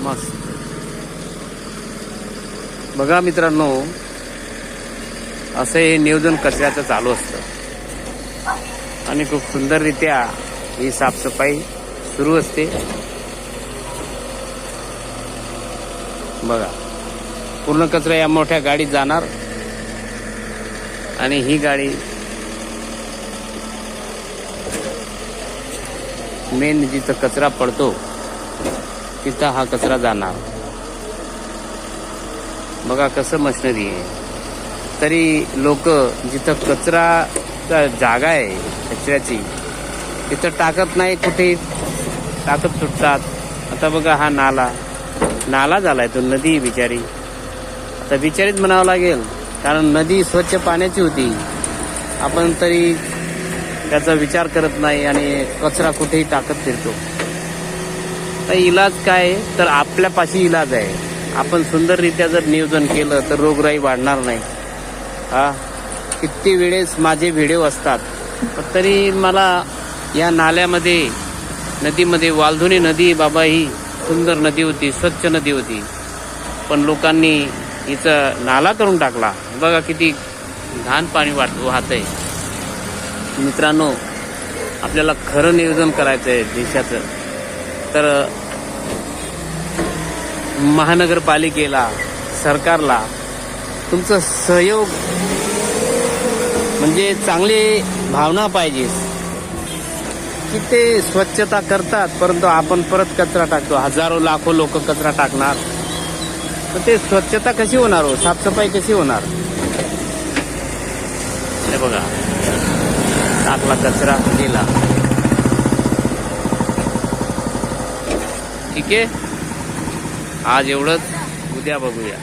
मस्त. बघा मित्रांनो असं हे नियोजन कचऱ्याचं चालू असतं. आणि खूप सुंदररित्या ही साफसफाई सुरू असते. बघा पूर्ण कचरा या मोठ्या गाडीत जाणार. आणि ही गाडी मेन जिथं कचरा पडतो तिथं हा कचरा जाणार. बघा कसं मशिनरी आहे. तरी लोक जिथं कचरा जागा आहे कचऱ्याची तिथं टाकत नाही कुठे. टाकत सुटतात. आता बघा हा नाला. नाला झालाय तो नदी बिचारी. आता बिचारीच म्हणावं लागेल कारण नदी स्वच्छ पाण्याची होती. आपण तरी त्याचा विचार करत नाही आणि कचरा कुठेही टाकत फिरतो. तर इलाज काय तर आपल्यापाशी इलाज आहे. आपण सुंदररित्या जर नियोजन केलं तर रोगराई वाढणार नाही. हा? किती वेळेस माझे व्हिडिओ असतात. पण तरी मला या नाल्यामध्ये नदीमध्ये वालधुनी नदी बाबा ही सुंदर नदी होती स्वच्छ नदी होती. पण लोकांनी हिचा नाला करून टाकला. बघा किती घाण पाणी वाट वाहत आहे मित्रांनो आपल्याला खरं नियोजन करायचं आहे देशाचं. तर महानगरपालिकेला सरकारला तुमचं सहयोग म्हणजे चांगली भावना पाहिजे. की ते स्वच्छता करतात परंतु आपण परत कचरा टाकतो. हजारो लाखो लोक कचरा टाकणार. तर ते स्वच्छता कशी होणार हो? साफसफाई कशी होणार? हे बघा टाकला कचरा गेला. ठीक आहे? आज एवढंच. उद्या बघूया.